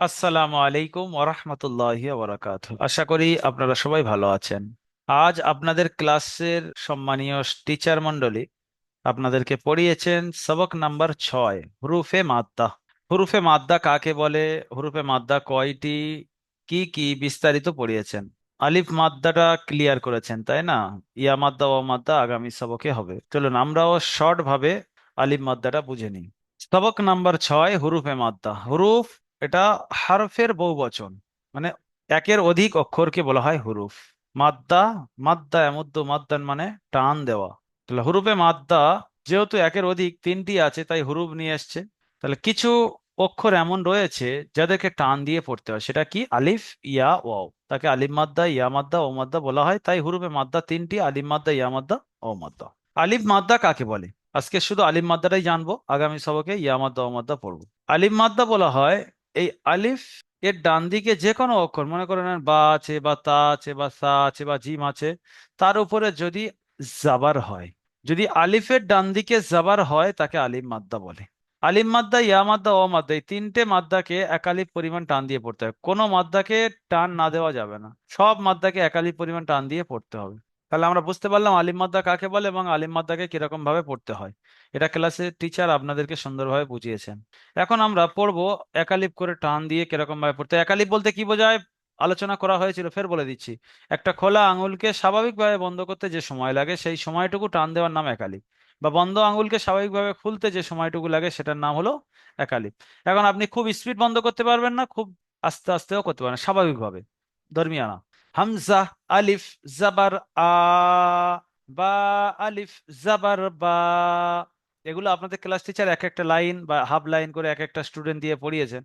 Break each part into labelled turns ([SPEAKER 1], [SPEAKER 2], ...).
[SPEAKER 1] আসসালামু আলাইকুম ওরহমতুল্লাহি ওবরাকাত আশা করি আপনারা সবাই ভালো আছেন। আজ আপনাদের ক্লাসের সম্মানীয় টিচার মন্ডলী আপনাদেরকে পড়িয়েছেন সবক নাম্বার ছয়, হুরুফে মাদ্দা। হুরুফে মাদ্দা কাকে বলে? হুরুফে মাদ্দা কয়টি? কি কি বিস্তারিত পড়িয়েছেন? আলিফ মাদ্দাটা ক্লিয়ার করেছেন, তাই না? ইয়া মাদ্দা ও মাদ্দা আগামী সবকে হবে। চলুন আমরাও শর্ট ভাবে আলিফ মাদ্দাটা বুঝে নিই। সবক নাম্বার ছয়, হুরুফে মাদ্দা। হুরুফ এটা হারফের বহুবচন মানে একের অধিক অক্ষরকে বলা হয় হুরুফ। মাদ্দা মাদ্দা এমদ্দ, মাদ্দান মানে টান দেওয়া। তাহলে হুরুফে মাদ্দা, যেহেতু একের অধিক তিনটি আছে, তাই হুরুফ নিয়ে এসছে। তাহলে কিছু অক্ষর এমন রয়েছে, যাদেরকে টান দিয়ে পড়তে হয়। সেটা কি? আলিফ, ইয়া, ওয়াও। তাকে আলিম মাদ্দা, ইয়া মাদ্দা, ও মাদ্দা বলা হয়। তাই হুরুফে মাদ্দা তিনটি আলিম মাদ্দা, ইয়া মাদ্দা, ও মাদ্দা। আলিফ মাদ্দা কাকে বলে? আজকে শুধু আলিম মাদ্দাটাই জানব। আগামী সবকে ইয়া মাদ্দা, ও মাদ্দা পড়ব। আলিম মাদ্দা বলা হয় এই আলিফ এর ডান দিকে যে কোনো অক্ষর, মনে করেন বা আছে বা তা আছে বা সা আছে বা জিম আছে, তার উপরে যদি জাবার হয়, যদি আলিফের ডান দিকে জাবার হয়, তাকে আলিম মাদ্দা বলে। আলিম মাদ্দা, ইয়া মাদ্দা ও মাদ্দা, এই তিনটে মাদ্দাকে একালিফ পরিমাণ টান দিয়ে পড়তে হবে কোনো মাদ্দাকে টান না দেওয়া যাবে না। সব মাদ্দাকে একালিফ পরিমাণ টান দিয়ে পড়তে হবে। তাহলে আমরা বুঝতে পারলাম আলিম মাদ্দা কাকে বলে এবং আলিম মাদ্দাকে কীরকম ভাবে পড়তে হয়। এটা ক্লাসে টিচার আপনাদেরকে সুন্দরভাবে বুঝিয়েছেন। এখন আমরা পড়ব একালিপ করে টান দিয়ে কীরকম ভাবে পড়তে। একালিপ বলতে কি বোঝায়? আলোচনা করা হয়েছিল, ফের বলে দিচ্ছি। একটা খোলা আঙুলকে স্বাভাবিকভাবে বন্ধ করতে যে সময় লাগে, সেই সময়টুকু টান দেওয়ার নাম একালিপ। বা বন্ধ আঙুলকে স্বাভাবিকভাবে খুলতে যে সময়টুকু লাগে, সেটার নাম হলো একালিপ। এখন আপনি খুব স্পিড বন্ধ করতে পারবেন না, খুব আস্তে আস্তেও করতে পারেন স্বাভাবিকভাবে। ধর্মিয়ানা। হামজা আলিফ জাবার আ বা আলিফ জাবার বা এগুলো আপনাদের ক্লাস টিচার এক একটা লাইন বা হাফ লাইন করে এক একটা স্টুডেন্ট দিয়ে পড়িয়েছেন।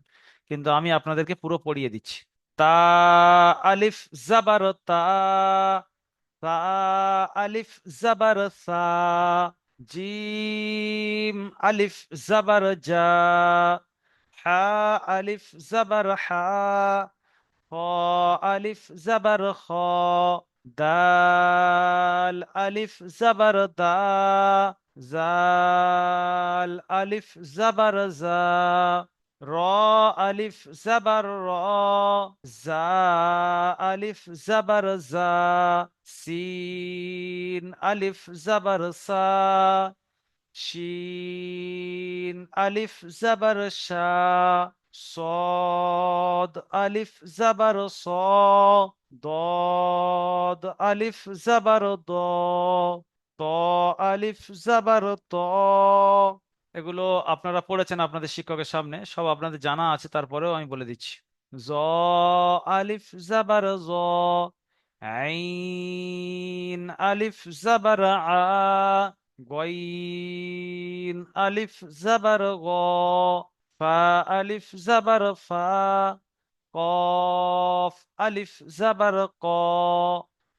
[SPEAKER 1] কিন্তু আমি আপনাদেরকে পুরো পড়িয়ে দিচ্ছি। তা আলিফ জাবার তা তা আলিফ জাবার সা জিম আলিফ জাবার জা হা আলিফ জাবার হা খ আলিফ জাবার খ দাল আলিফ জাবার দা জাল আলিফ জাবার জা র আলিফ জাবার র জা আলিফ জাবার জা সিন আলিফ জাবার সা শিন আলিফ জাবার শা صاد ألف زبر صا ضاد ألف زبر ضا طا ألف زبر طا এগুলো আপনারা পড়েছেন আপনাদের শিক্ষকের সামনে সব আপনাদের জানা আছে তারপরেও আমি বলে দিচ্ছি জ আলিফ জাবার জ আইন আলিফ জাবার আ গইন আলিফ জাবার গ ফা আলিফ জাবার ফা, কফ আলিফ জাবার ক,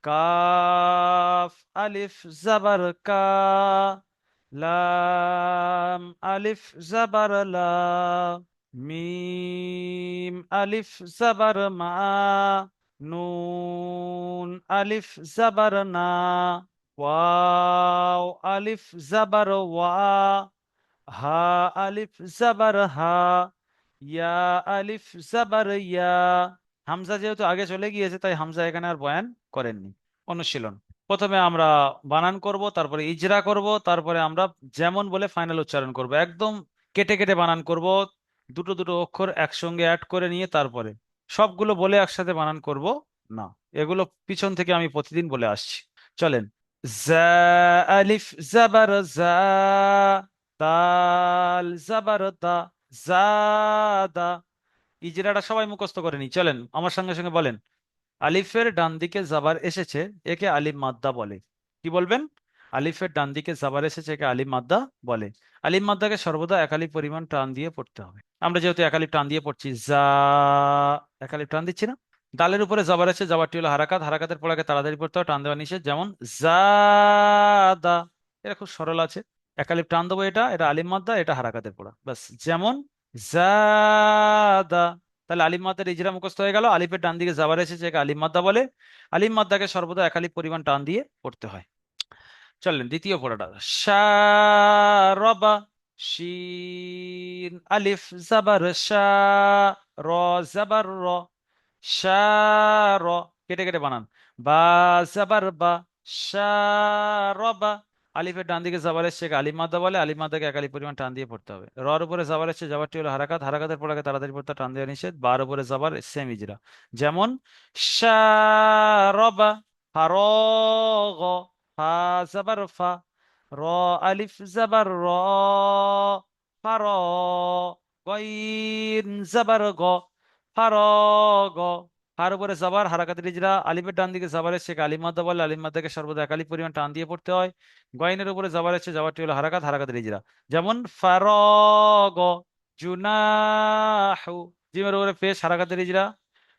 [SPEAKER 1] কাফ আলিফ জাবার কা, লাম আলিফ জাবার লা, মিম আলিফ জাবার মা, নুন আলিফ জাবার না, ওয়াও আলিফ জাবার ওয়া হা আলিফ জাবার হা, ইয়া আলিফ জাবার ইয়া। হামজা যেহেতু আগে চলে গিয়েছে, তাই হামজা এখানে আর বয়ান করেননি, অনুশীলন। প্রথমে আমরা বানান করব, তারপরে ইজরা করব, তারপরে আমরা যেমন বলে ফাইনাল উচ্চারণ করব। একদম কেটে কেটে বানান করব, দুটো দুটো অক্ষর একসঙ্গে অ্যাড করে নিয়ে তারপরে সবগুলো বলে একসাথে বানান করব। না, এগুলো পিছন থেকে আমি প্রতিদিন বলে আসছি। চলেন। জা আলিফ জাবার জা দাল জাবার দা জাদা ইজরাটা সবাই মুখস্থ করে নি। চলেন, আমার সঙ্গে সঙ্গে বলেন। আলিফের ডান দিকে জাবার এসেছে, একে আলিম মাদ্দা বলে। কি বলবেন? আলিফের ডান দিকে জাবার এসেছে, একে আলিম মাদ্দা বলে। আলিম মাদ্দাকে সর্বদা একালিফ পরিমাণ টান দিয়ে পড়তে হবে। আমরা যেহেতু একালিফ টান দিয়ে পড়ছি, জা একালি টান দিচ্ছি না? দালের উপরে জাবার এসে জাবারটি হলো হারাকাত। হারাকাতের পড়াকে তাড়াতাড়ি পড়তে হবে, টান দেওয়া নিষেধ। যেমন জাদা। এটা খুব সরল আছে। একালিফ টান দেবো এটা এটা আলিম মাদ্দা, এটা হারাকাতের পড়া। ব্যাস, যেমন জাদা তাহলে আলিম মাদ্দার ইজরা মুখস্থ হয়ে গেল, আলিফের ডান দিকে জাবার এসেছে একে আলিম মাদ্দা বলে। আলিম মাদ্দাকে সর্বদা একালিফ পরিমাণ টান দিয়ে পড়তে হয়। চলেন দ্বিতীয় পড়াটা। শারবা শিন, আলিফ, জাবার, শা র, জাবার, র। শা র, কেটে কেটে বানান। বা, জাবার, বা, শা র বা আলিফের ডান দিকে জাবার এসছে আলিফ মাদ্দা বলে আলিফ মাদ্দাকে এক আলিফ পরিমাণ টান দিয়ে পড়তে হবে। রর উপরে জাবার এসছে জাবারটি হলো হারাকাত। হারাকাতের পড়াকে তাড়াতাড়ি পড়তে টান দেওয়া নিষেধ। বার উপরে জাবার সেম ইজরা। যেমন, শারবা ফারগ, ফা জাবার ফা, র আলিফ জাবার র, ফার গইন জাবার গ, ফারগ হার উপরে জাবার হারাকাতের ইজরা আলিফের ডান দিকে জাবার এসছে আলিম মাদ্দা বলে আলিম সর্বদা এক আলিফ পরিমাণ টান দিয়ে পড়তে হয়। গয়নের উপরে জাবার এসছে জাবারটি হলো হারাকাত, হারাকাতের ইজরা যেমন, ফারগ জুনাহু, জিমের উপরে পেশ হারাকাতের ইজরা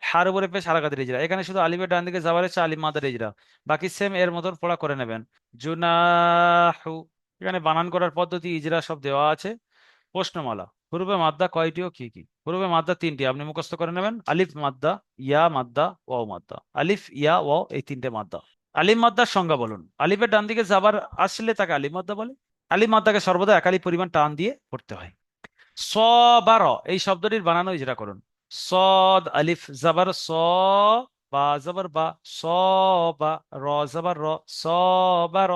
[SPEAKER 1] হার উপরে পেশ হারাকাতের ইজরা এখানে শুধু আলিফের ডান দিকে জাবার এসছে আলিম মাদ্দার ইজরা বাকি সেম এর মতন পড়া করে নেবেন। জুনাহু, এখানে বানান করার পদ্ধতি ইজরা সব দেওয়া আছে। প্রশ্নমালা। হুরুফে মাদ্দা কয়টি ও কি কি? হুরুফে মাদ্দা তিনটি, আপনি মুখস্থ করে নেবেন। আলিফ, মাদ্দা, ইয়া, মাদ্দা, ওয়াও, মাদ্দা। আলিফ, ইয়া, ওয়াও, এই তিনটে মাদ্দা। আলিফ, মাদ্দার সংজ্ঞা বলুন। আলিফের ডান দিকে যাবার আসলে তাকে আলিফ, মাদ্দা বলে। আলিফ, মাদ্দাকে সর্বদা একালি পরিমাণ টান দিয়ে পড়তে হয়। স সবার এই শব্দটির বানানো ইজরা করুন। সদ, আলিফ জাবার স, বা জাবার বা, স, বা, র জাবার র, স, বা, র।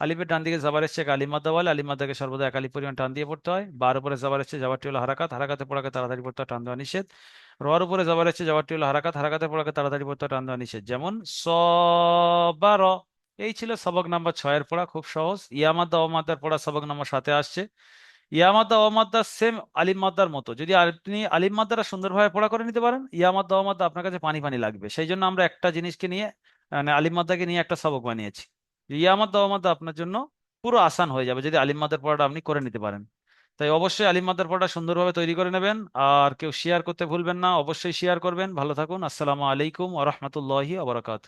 [SPEAKER 1] আলিফের ডান দিকে জাবার এসছে আলিম মাদ্দা বলে আলিম মাদ্দাকে সর্বদা এক আলিফ পরিমাণ টান দিয়ে পড়তে হয়। বার উপরে জাবার এসছে জাবারটি হলো হারাকাত, হারাকাতে পড়াকে তাড়াতাড়ি পড়তে টান দেওয়া নিষেধ। রর উপরে জাবার এসছে জাবারটি হলো হারাকাত, হারাকাতে পড়াকে তাড়াতাড়ি পড়তে টান দেওয়া নিষেধ। যেমন স সবার, এই ছিল সবক নাম্বার ছয়ের পড়া, খুব সহজ। ইয়ামাদ্দা অমাদ্দার পড়া সবক নাম্বার সাথে আসছে। ইয়ামাদ্দা অমাদ্দা সেম আলিম মাদ্দার মতো। যদি আপনি আলিম মাদ্দারা সুন্দরভাবে পড়া করে নিতে পারেন ইয়ামাদ্দা অমাদ্দা আপনার কাছে পানি পানি লাগবে। সেই জন্য আমরা একটা জিনিসকে নিয়ে মানে আলিম মাদ্দাকে নিয়ে একটা সবক বানিয়েছি। ইয়ামাদ্দা দাওয়ামাদ আপনার জন্য পুরো আসান হয়ে যাবে, যদি আলিম মাদার পড়াটা আপনি করে নিতে পারেন। তাই অবশ্যই আলিম মাদার পড়াটা সুন্দরভাবে তৈরি করে নেবেন, আর কেউ শেয়ার করতে ভুলবেন না, অবশ্যই শেয়ার করবেন। ভালো থাকুন, আসসালামু আলাইকুম ওরহমতুল্লাহি আবরাকাত